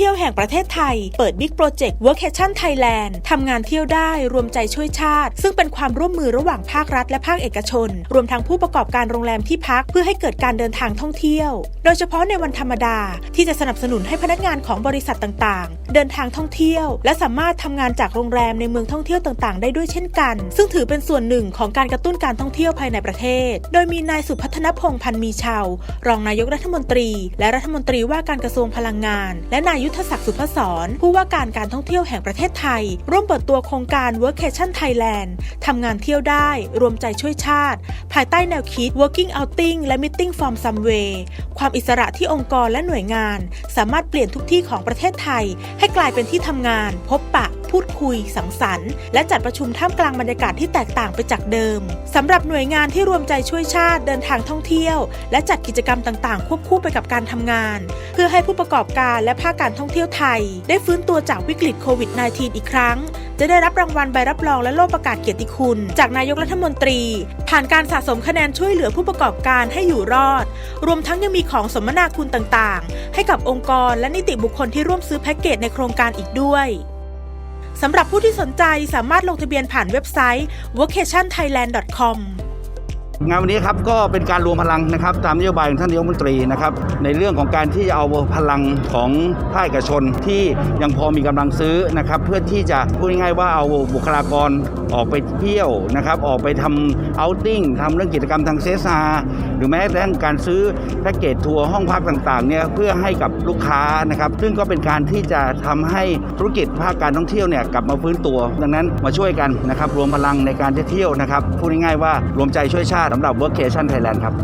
เที่ยวแห่งประเทศไทย เปิดบิ๊กโปรเจกต์ Workation Thailand ทำงานเที่ยวได้รวมใจช่วยชาติ ซึ่งเป็นความร่วมมือระหว่างภาครัฐและภาคเอกชน รวมทั้งผู้ประกอบการโรงแรมที่พักเพื่อให้เกิดการเดินทางท่องเที่ยว โดยเฉพาะในวันธรรมดา ที่จะสนับสนุนให้พนักงานของบริษัทต่างๆ เดินทางท่องเที่ยว และสามารถทำงานจากโรงแรมในเมืองท่องเที่ยวต่างๆ ได้ด้วยเช่นกัน ซึ่งถือเป็นส่วนหนึ่งของการกระตุ้นการท่องเที่ยวภายในประเทศ โดยมีนายสุพัฒนพงษ์พันธ์มีชาวรองนายกรัฐมนตรี และรัฐมนตรีว่าการกระทรวงพลังงาน และนายยุทธศักดิ์สุพศรผู้ว่าการการท่องเที่ยวแห่งประเทศไทย ร่วมเปิดตัวโครงการ Workation Thailand ทำงานเที่ยวได้รวมใจช่วยชาติ ภายใต้แนวคิด Working Outing และ Meeting from Somewhere ความอิสระที่องค์กรและหน่วยงาน สามารถเปลี่ยนทุกที่ของประเทศไทย ให้กลายเป็นที่ทำงาน พบปะพูดคุย สังสรรค์ และจัดประชุมท่ามกลางบรรยากาศที่แตกต่างไปจากเดิมสำหรับหน่วยงานที่รวมใจช่วยชาติเดินทางท่องเที่ยว และจัดกิจกรรมต่างๆ ควบคู่ไปกับการทำงาน เพื่อให้ผู้ประกอบการและภาคการท่องเที่ยวไทย ได้ฟื้นตัวจากวิกฤตโควิด -19 อีกครั้ง จะได้รับรางวัลใบรับรองและโล่ประกาศเกียรติคุณ จากนายกรัฐมนตรี ผ่านการสะสมคะแนนช่วยเหลือผู้ประกอบการให้อยู่รอด รวมทั้งยังมีของสมนาคุณต่างๆ ให้กับองค์กรและนิติบุคคลที่ร่วมซื้อแพ็กเกจในโครงการอีกด้วย สำหรับผู้ที่สนใจสามารถลงทะเบียนผ่านเว็บไซต์ vocationthailand.com งานวันนี้ครับก็เป็นการรวมพลังนะครับ ตามนโยบายของท่านนายกรัฐมนตรีนะครับในเรื่องของการที่จะเอาพลังของภาคเอกชนที่ยังพอมีกำลังซื้อนะครับเพื่อที่จะพูดง่ายๆว่าเอาบุคลากรออกไปเที่ยวนะครับออกไปทำเอาติ้งทำเรื่องกิจกรรมทางเซซาหรือแม้แต่การซื้อแพ็กเกจทัวร์ห้องพักต่างๆเนี่ยเพื่อให้กับลูกค้านะครับซึ่งก็เป็นการที่จะทำให้ธุรกิจภาคการท่องเที่ยวเนี่ยกลับมาฟื้นตัว ดังนั้นมาช่วยกันนะครับรวมพลังในการเที่ยวนะครับพูดง่ายๆว่ารวมใจช่วยชาติสำหรับ Workation Thailand ครับ